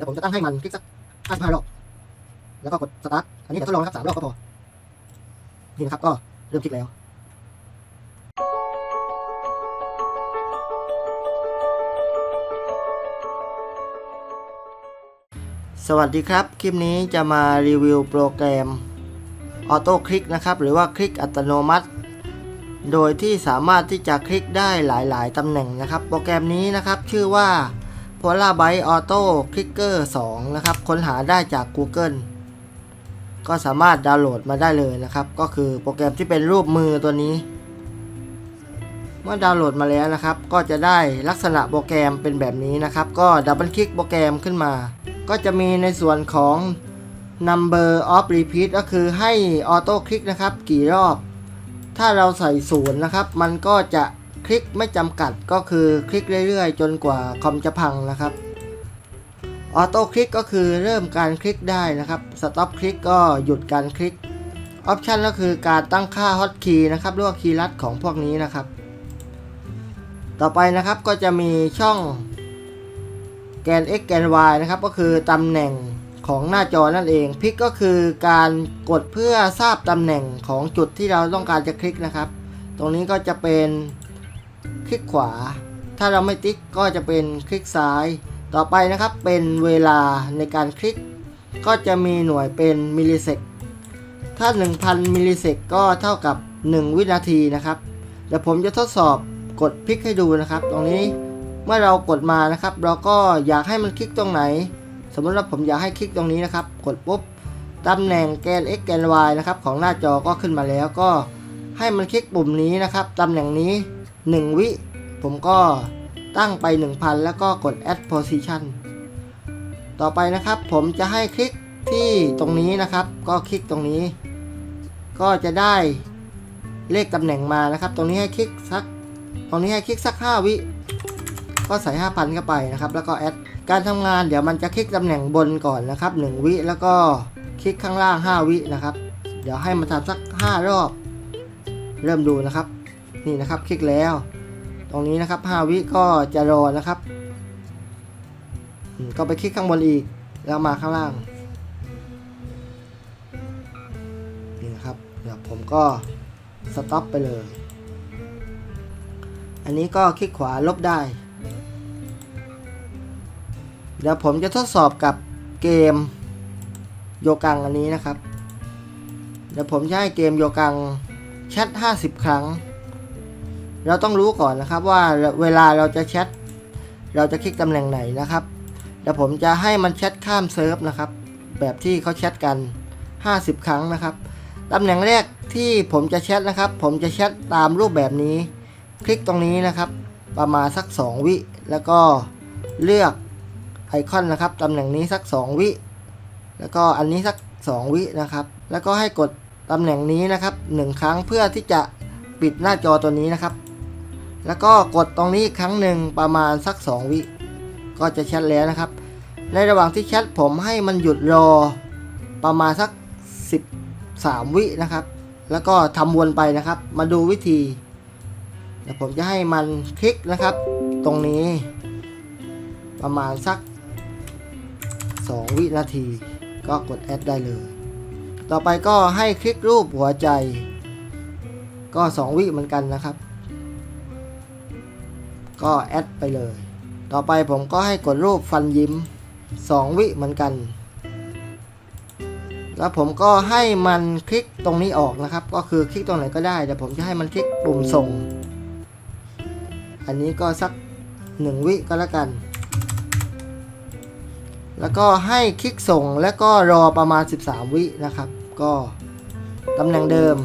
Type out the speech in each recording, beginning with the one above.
ดี๋ยวผมจะตั้งให้มันคลิกสัก55รอบ แล้วก็กดสตาร์ท อันนี้เดี๋ยวทดลองนะครับสามรอบก็พอ นี่นะครับก็เริ่มคลิกแล้วสวัสดีครับ คลิปนี้จะมารีวิวโปรแกรมออโต้คลิกนะครับ หรือว่าคลิกอัตโนมัติ โดยที่สามารถที่จะคลิกได้หลาย ๆ ตำแหน่งนะครับ โปรแกรมนี้นะครับชื่อว่า Polar Byte Auto Clicker 2 นะครับ ค้นหาได้จาก Google ก็สามารถดาวน์โหลดมาได้เลยนะครับ ก็คือโปรแกรมที่เป็นรูปมือตัวนี้ เมื่อดาวน์โหลดมาแล้วนะครับ ก็จะได้ลักษณะโปรแกรมเป็นแบบนี้นะครับ ก็ดับเบิลคลิกโปรแกรมขึ้นมา ก็จะมีในส่วนของ number of repeat ก็คือให้ออโต้คลิกนะครับ กี่รอบ ถ้าเราใส่ศูนย์นะครับ มันก็จะ ลิกไม่จำกัดก็คือคลิกเรื่อยๆ จนกว่าคอมจะพังนะครับออโต้คลิกก็คือเริ่มการคลิกได้นะครับสต็อปคลิกก็หยุดการคลิกออปชันก็คือการตั้งค่าฮอตคีย์นะครับหรือว่าคีย์ลัดของพวกนี้นะครับ ต่อไปนะครับก็จะมีช่องแกน x แกน y นะครับก็คือตำแหน่งของหน้าจอนั่นเองพลิกก็คือการกดเพื่อทราบตำแหน่งของจุดที่เราต้องการจะคลิกนะครับ ตรงนี้ก็จะเป็น คลิกขวา ถ้าเราไม่ติ๊กก็จะเป็นคลิกซ้าย ต่อไปนะครับเป็นเวลาในการคลิก ก็จะมีหน่วยเป็นมิลลิเซกถ้า 1,000 มิลลิเซกก็เท่ากับ 1 วินาทีนะครับ เดี๋ยวผมจะทดสอบกดพลิกให้ดูนะครับ ตรงนี้เมื่อเรากดมานะครับ เราก็อยากให้มันคลิกตรงไหน สมมติว่าผมอยากให้คลิกตรงนี้นะครับ กดปุ๊บตำแหน่งแกน x แกน y นะครับของหน้าจอก็ขึ้นมาแล้วก็ให้มันคลิกปุ่มนี้นะครับตำแหน่งนี้ 1 วิ ผมก็ตั้งไป 1000 แล้วก็กด add position ต่อไปนะครับผมจะให้คลิกที่ตรงนี้นะครับ ก็คลิกตรงนี้ ก็จะได้เลขตำแหน่งมานะครับ ตรงนี้ให้คลิกสัก ตรงนี้ให้คลิกสัก 5 วิ ก็ใส่ 5,000 เข้าไปนะครับ แล้วก็แอด การทำงานเดี๋ยวมันจะคลิกตำแหน่งบนก่อนนะครับ 1 วิแล้วก็คลิกข้างล่าง 5 วินะครับ เดี๋ยวให้มันทำสัก 5 รอบ เริ่มดูนะครับ นี่นะครับคลิกแล้ว ตรงนี้นะครับ5วิก็จะรอนะครับ ก็ไปคลิกข้างบนอีก แล้วมาข้างล่าง นี่นะครับเดี๋ยวผมก็สต็อปไปเลย อันนี้ก็คลิกขวาลบได้ เดี๋ยวผมจะทดสอบกับเกมโยกังอันนี้นะครับ เดี๋ยวผมจะให้เกมโยกังแชท50 ครั้ง เราต้องรู้ก่อนนะครับว่าเวลาเราจะแชทเราจะคลิกตำแหน่งไหนนะครับเดี๋ยวผมจะให้มันแชทข้ามเซิร์ฟนะครับ แบบที่เขาแชทกัน 50 ครั้งนะครับตำแหน่งแรกที่ผมจะแชทนะครับ ผมจะแชทตามรูปแบบนี้ คลิกตรงนี้นะครับ ประมาณสัก 2 วิ แล้วก็เลือกไอคอนนะครับตำแหน่งนี้สัก 2 วิ แล้วก็อันนี้สัก 2 วินะครับ แล้วก็ให้กดตำแหน่งนี้นะครับ 1 ครั้งเพื่อที่จะปิดหน้าจอตัวนี้นะครับ แล้วก็กดตรงนี้อีกครั้งหนึ่งประมาณสัก 2 วิ ก็จะแชทแล้วนะครับ ในระหว่างที่แชทผมให้มันหยุดรอประมาณสัก 13 วินะครับ แล้วก็ทำวนไปนะครับ มาดูวิธีเดี๋ยวผมจะให้มันคลิกนะครับ ตรงนี้ ประมาณสัก 2 วินาที ก็กดแอดได้เลย ต่อไปก็ให้คลิกรูปหัวใจ ก็ 2 วิเหมือนกันนะครับ ก็แอดไปเลย ต่อไปผมก็ให้กดรูปฟันยิ้ม 2 วิเหมือนกัน แล้วผมก็ให้มันคลิกตรงนี้ออกนะครับ ก็คือคลิกตรงไหนก็ได้แต่ผมจะให้มันคลิกปุ่มส่ง อันนี้ก็สัก 1 วิก็แล้วกัน แล้วก็ให้คลิกส่งแล้วก็รอประมาณ 13 วินะครับ ก็ตำแหน่งเดิม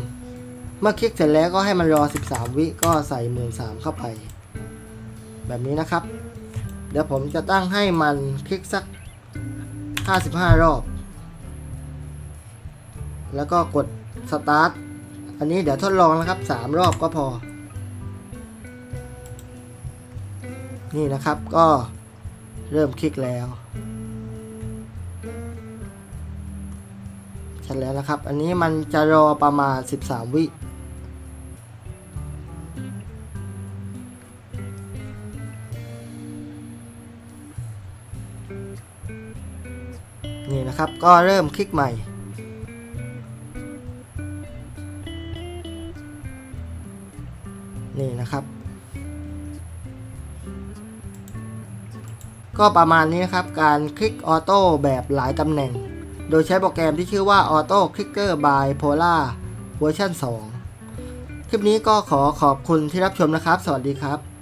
เมื่อคลิกเสร็จแล้วก็ให้มันรอ 13 วิก็ใส่หมื่นสามเข้าไป แบบนี้นะครับ เดี๋ยวผมจะตั้งให้มันคลิกสัก 55 รอบ แล้วก็กดสตาร์ทอันนี้เดี๋ยวทดลองนะครับ 3 รอบก็พอ นี่นะครับก็เริ่มคลิกแล้วชัดแล้วนะครับ อันนี้มันจะรอประมาณ 13 วิ นี่นะครับ ก็เริ่มคลิกใหม่ นี่นะครับ ก็ประมาณนี้นะครับ การคลิกออโต้แบบหลายตำแหน่ง โดยใช้โปรแกรมที่ชื่อว่า Auto Clicker by Polar เวอร์ชัน2 คลิปนี้ก็ขอขอบคุณที่รับชมนะครับ สวัสดีครับ